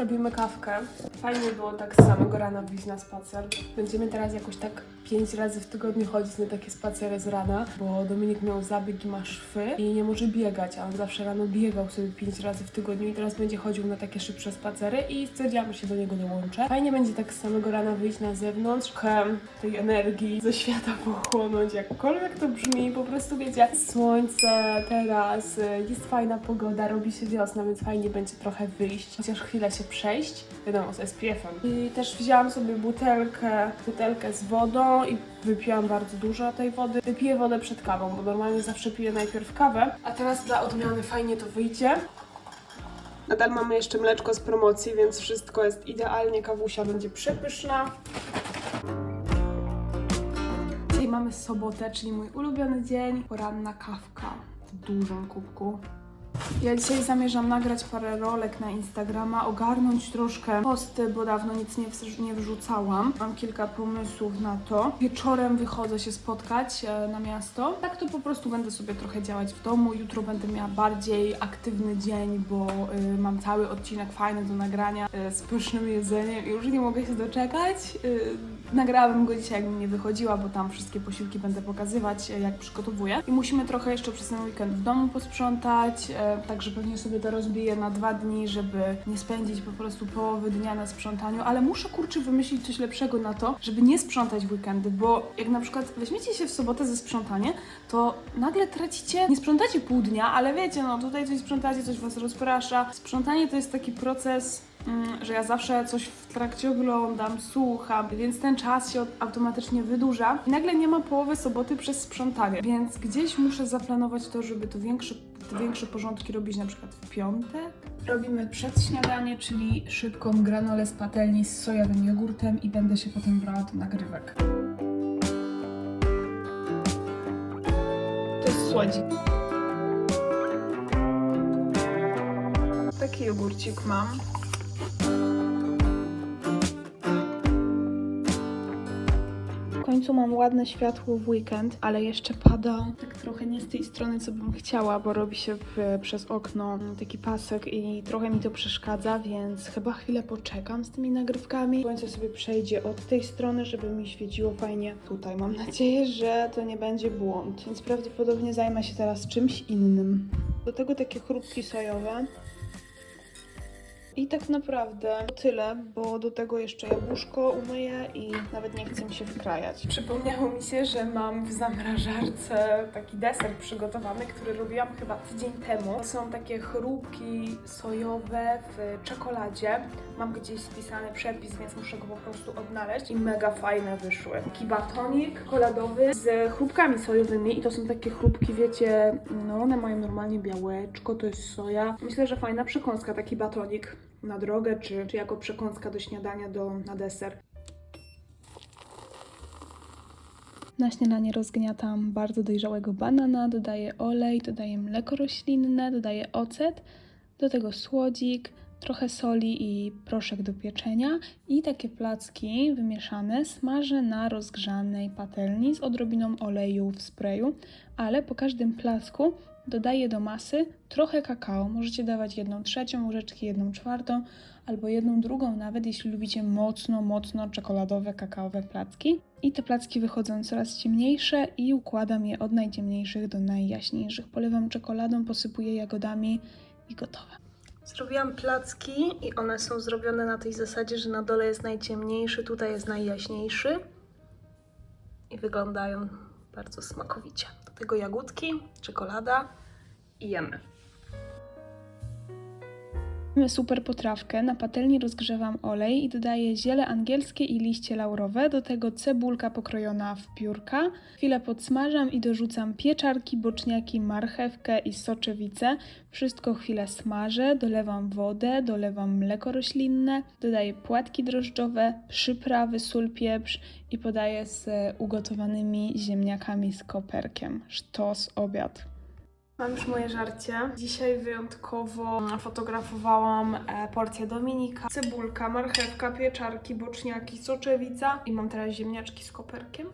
Robimy kawkę. Fajnie było tak z samego rana wyjść na spacer. Będziemy teraz jakoś tak pięć razy w tygodniu chodzić na takie spacery z rana, bo Dominik miał zabieg i ma szwy i nie może biegać, a on zawsze rano biegał sobie pięć razy w tygodniu i teraz będzie chodził na takie szybsze spacery i stwierdziłam, że się do niego dołączę. Fajnie będzie tak z samego rana wyjść na zewnątrz, trochę tej energii ze świata pochłonąć, jakkolwiek to brzmi, po prostu wiecie, słońce teraz, y, jest fajna pogoda, robi się wiosna, więc fajnie będzie trochę wyjść, chociaż chwilę się przejść, wiadomo, z SPF-em. I też wzięłam sobie butelkę, butelkę z wodą i wypiłam bardzo dużo tej wody. Wypiję wodę przed kawą, bo normalnie zawsze piję najpierw kawę, a teraz dla odmiany fajnie to wyjdzie. Nadal mamy jeszcze mleczko z promocji, więc wszystko jest idealnie, kawusia będzie przepyszna. Mamy sobotę, czyli mój ulubiony dzień. Poranna kawka w dużym kubku. Ja dzisiaj zamierzam nagrać parę rolek na Instagrama, ogarnąć troszkę posty, bo dawno nic nie, nie wrzucałam. Mam kilka pomysłów na to. Wieczorem wychodzę się spotkać e, na miasto. Tak to po prostu będę sobie trochę działać w domu. Jutro będę miała bardziej aktywny dzień, bo y, mam cały odcinek fajny do nagrania y, z pysznym jedzeniem i już nie mogę się doczekać. Y, nagrałabym go dzisiaj, jakbym nie wychodziła, bo tam wszystkie posiłki będę pokazywać, e, jak przygotowuję. I musimy trochę jeszcze przez ten weekend w domu posprzątać, e, także pewnie sobie to rozbiję na dwa dni, żeby nie spędzić po prostu połowy dnia na sprzątaniu, ale muszę kurczę wymyślić coś lepszego na to, żeby nie sprzątać w weekendy, bo jak na przykład weźmiecie się w sobotę ze sprzątanie, to nagle tracicie, nie sprzątacie pół dnia, ale wiecie, no tutaj coś sprzątacie, coś was rozprasza. Sprzątanie to jest taki proces że ja zawsze coś w trakcie oglądam, słucham, więc ten czas się automatycznie wydłuża i nagle nie ma połowy soboty przez sprzątanie, więc gdzieś muszę zaplanować to, żeby to większe, te większe porządki robić na przykład w piątek. Robimy przedśniadanie, czyli szybką granolę z patelni z sojowym jogurtem i będę się potem brała do nagrywek. To jest słodzik. Taki jogurcik mam. Końcu mam ładne światło w weekend, ale jeszcze pada tak trochę nie z tej strony, co bym chciała, bo robi się w, przez okno taki pasek i trochę mi to przeszkadza, więc chyba chwilę poczekam z tymi nagrywkami. Słońce sobie przejdzie od tej strony, żeby mi świeciło fajnie tutaj. Mam nadzieję, że to nie będzie błąd, więc prawdopodobnie zajmę się teraz czymś innym. Do tego takie chrupki sojowe. I tak naprawdę tyle, bo do tego jeszcze jabłuszko umyję i nawet nie chcę mi się wkrajać. Przypomniało mi się, że mam w zamrażarce taki deser przygotowany, który robiłam chyba tydzień temu. To są takie chrupki sojowe w czekoladzie. Mam gdzieś spisany przepis, więc muszę go po prostu odnaleźć i mega fajne wyszły. Taki batonik czekoladowy z chrupkami sojowymi i to są takie chrupki, wiecie, no one mają normalnie białeczko, to jest soja. Myślę, że fajna przekąska, taki batonik na drogę, czy, czy jako przekąska do śniadania, do, na deser. Na śniadanie rozgniatam bardzo dojrzałego banana, dodaję olej, dodaję mleko roślinne, dodaję ocet, do tego słodzik, trochę soli i proszek do pieczenia i takie placki wymieszane smażę na rozgrzanej patelni z odrobiną oleju w sprayu, ale po każdym placku dodaję do masy trochę kakao. Możecie dawać jedną trzecią łyżeczki, jedną czwartą albo jedną drugą nawet, jeśli lubicie mocno, mocno czekoladowe, kakaowe placki. I te placki wychodzą coraz ciemniejsze i układam je od najciemniejszych do najjaśniejszych. Polewam czekoladą, posypuję jagodami i gotowe. Zrobiłam placki i one są zrobione na tej zasadzie, że na dole jest najciemniejszy, tutaj jest najjaśniejszy. I wyglądają bardzo smakowicie. Tego jagódki, czekolada i jemy. Super potrawkę. Na patelni rozgrzewam olej i dodaję ziele angielskie i liście laurowe. Do tego cebulka pokrojona w piórka. Chwilę podsmażam i dorzucam pieczarki, boczniaki, marchewkę i soczewicę. Wszystko chwilę smażę, dolewam wodę, dolewam mleko roślinne, dodaję płatki drożdżowe, przyprawy, sól, pieprz i podaję z ugotowanymi ziemniakami z koperkiem. Sztos obiad. Mam już moje żarcie. Dzisiaj wyjątkowo fotografowałam e, porcję Dominika. Cebulka, marchewka, pieczarki, boczniaki, soczewica i mam teraz ziemniaczki z koperkiem.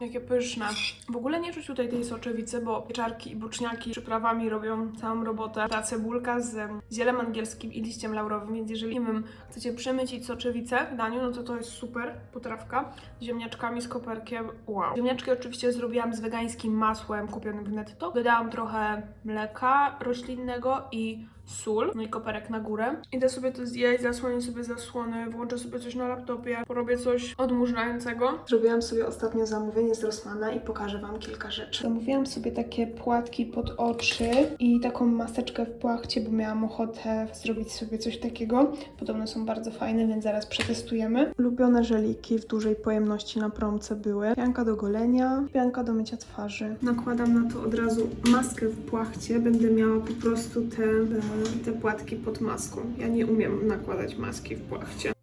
Jakie pyszne. W ogóle nie czuć tutaj tej soczewicy, bo pieczarki i boczniaki przyprawami robią całą robotę. Ta cebulka z em, zielem angielskim i liściem laurowym, więc jeżeli, nie wiem, chcecie przemycić soczewicę w daniu, no to to jest super potrawka. Z ziemniaczkami, z koperkiem, wow. Ziemniaczki oczywiście zrobiłam z wegańskim masłem kupionym w netto. Dodałam trochę mleka roślinnego i sól, no i koperek na górę. Idę sobie to zjeść, zasłonię sobie zasłony, włączę sobie coś na laptopie, porobię coś odmurzającego. Zrobiłam sobie ostatnio zamówienie z Rossmana i pokażę Wam kilka rzeczy. Zamówiłam sobie takie płatki pod oczy i taką maseczkę w płachcie, bo miałam ochotę zrobić sobie coś takiego. Podobno są bardzo fajne, więc zaraz przetestujemy. Ulubione żeliki w dużej pojemności na promce były. Pianka do golenia, pianka do mycia twarzy. Nakładam na to od razu maskę w płachcie. Będę miała po prostu te, te płatki pod maską. Ja nie umiem nakładać maski w płachcie.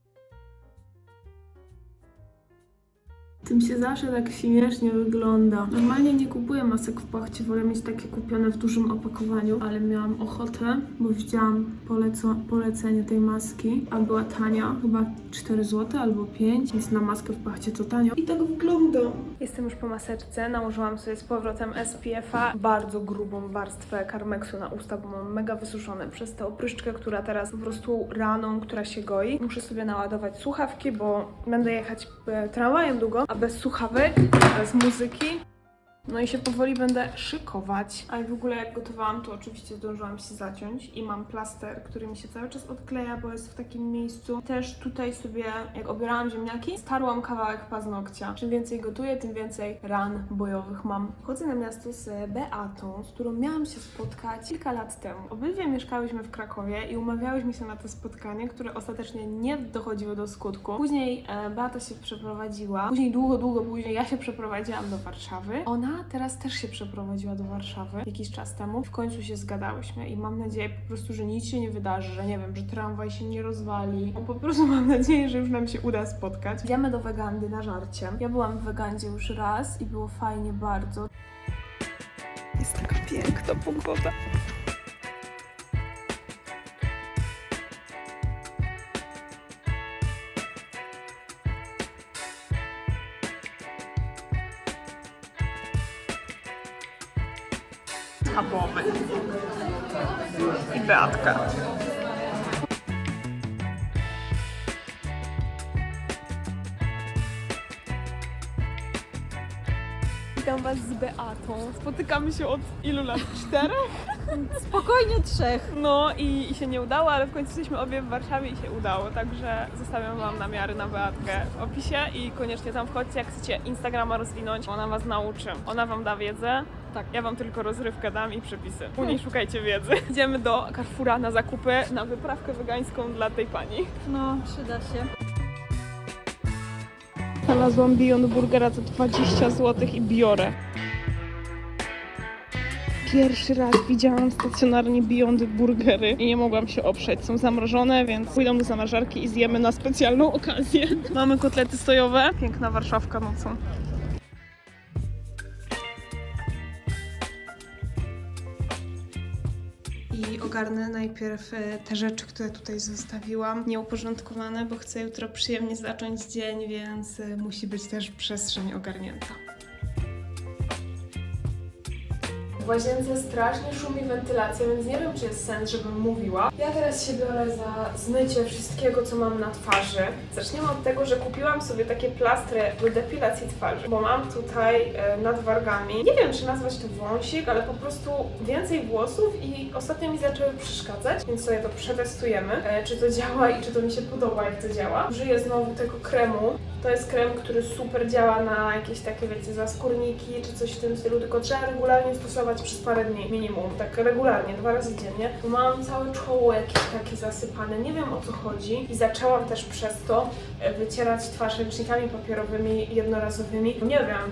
Tym się zawsze tak śmiesznie wygląda. Normalnie nie kupuję masek w płachcie, wolę mieć takie kupione w dużym opakowaniu, ale miałam ochotę, bo widziałam poleco, polecenie tej maski, a była tania, chyba 4 zł albo 5, więc na maskę w płachcie to tanio. I tak wygląda. Jestem już po maseczce, nałożyłam sobie z powrotem SPF-a, bardzo grubą warstwę karmeksu na usta, bo mam mega wysuszone przez tę opryszczkę, która teraz po prostu raną, która się goi. Muszę sobie naładować słuchawki, bo będę jechać e, tramwajem długo, a bez słuchawek, bez muzyki. No i się powoli będę szykować. Ale w ogóle jak gotowałam, to oczywiście zdążyłam się zaciąć i mam plaster, który mi się cały czas odkleja, bo jest w takim miejscu. Też tutaj sobie, jak obierałam ziemniaki, starłam kawałek paznokcia. Czym więcej gotuję, tym więcej ran bojowych mam. Chodzę na miasto z Beatą, z którą miałam się spotkać kilka lat temu. Obydwie mieszkałyśmy w Krakowie i umawiałyśmy się na to spotkanie, które ostatecznie nie dochodziło do skutku. Później e, Beata się przeprowadziła. Później długo, długo później ja się przeprowadziłam do Warszawy. Ona teraz też się przeprowadziła do Warszawy jakiś czas temu. W końcu się zgadałyśmy i mam nadzieję po prostu, że nic się nie wydarzy, że nie wiem, że tramwaj się nie rozwali. Bo po prostu mam nadzieję, że już nam się uda spotkać. Idziemy do Wegandy na żarcie. Ja byłam w Wegandzie już raz i było fajnie bardzo. Jest taka piękna pogoda. Schabowy. I Beatka. Witam Was z Beatą. Spotykamy się od ilu lat? Czterech? Spokojnie trzech. No i, i się nie udało, ale w końcu jesteśmy obie w Warszawie i się udało, także zostawiam Wam namiary na Beatkę w opisie i koniecznie tam wchodźcie, jak chcecie Instagrama rozwinąć, ona Was nauczy. Ona Wam da wiedzę, Tak. ja Wam tylko rozrywkę dam i przepisy. U niej szukajcie wiedzy. Idziemy do Carrefoura na zakupy, na wyprawkę wegańską dla tej pani. No, przyda się. Znalazłam Beyond Burgera za 20 zł i biorę. Pierwszy raz widziałam stacjonarnie Beyond Burgery i nie mogłam się oprzeć. Są zamrożone, więc pójdą do zamrażarki i zjemy na specjalną okazję. Mamy kotlety sojowe. Piękna Warszawka nocą. I ogarnę najpierw e, te rzeczy, które tutaj zostawiłam, nieuporządkowane, bo chcę jutro przyjemnie zacząć dzień, więc e, musi być też przestrzeń ogarnięta. W łazience strasznie szumi wentylacja, więc nie wiem, czy jest sens, żebym mówiła. Ja teraz się biorę za zmycie wszystkiego, co mam na twarzy. Zaczniemy od tego, że kupiłam sobie takie plastry do depilacji twarzy, bo mam tutaj e, nad wargami, nie wiem, czy nazwać to wąsik, ale po prostu więcej włosów i ostatnio mi zaczęły przeszkadzać, więc sobie to przetestujemy, e, czy to działa i czy to mi się podoba, jak to działa. Użyję znowu tego kremu. To jest krem, który super działa na jakieś takie, wiecie, zaskórniki czy coś w tym stylu, tylko trzeba regularnie stosować przez parę dni minimum, tak regularnie, dwa razy dziennie. Bo mam całe czoło jakieś takie zasypane, nie wiem o co chodzi i zaczęłam też przez to e, wycierać twarz ręcznikami papierowymi jednorazowymi. Nie wiem,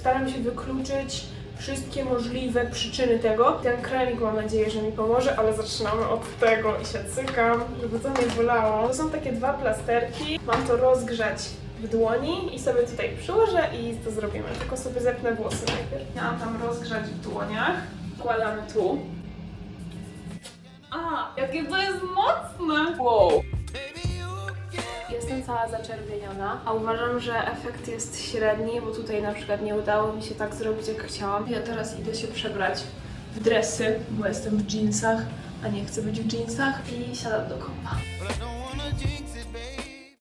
staram się wykluczyć wszystkie możliwe przyczyny tego. Ten kremik mam nadzieję, że mi pomoże, ale zaczynamy od tego i się cykam, żeby to nie bolało. To są takie dwa plasterki, mam to rozgrzać w dłoni i sobie tutaj przyłożę i to zrobimy. Tylko sobie zepnę włosy najpierw. Miałam tam rozgrzać w dłoniach. Wkładamy tu. A, jakie to jest mocne! Wow! Jest jestem cała zaczerwieniona, a uważam, że efekt jest średni, bo tutaj na przykład nie udało mi się tak zrobić, jak chciałam. Ja teraz idę się przebrać w dresy, bo jestem w jeansach, a nie chcę być w jeansach i siadam do know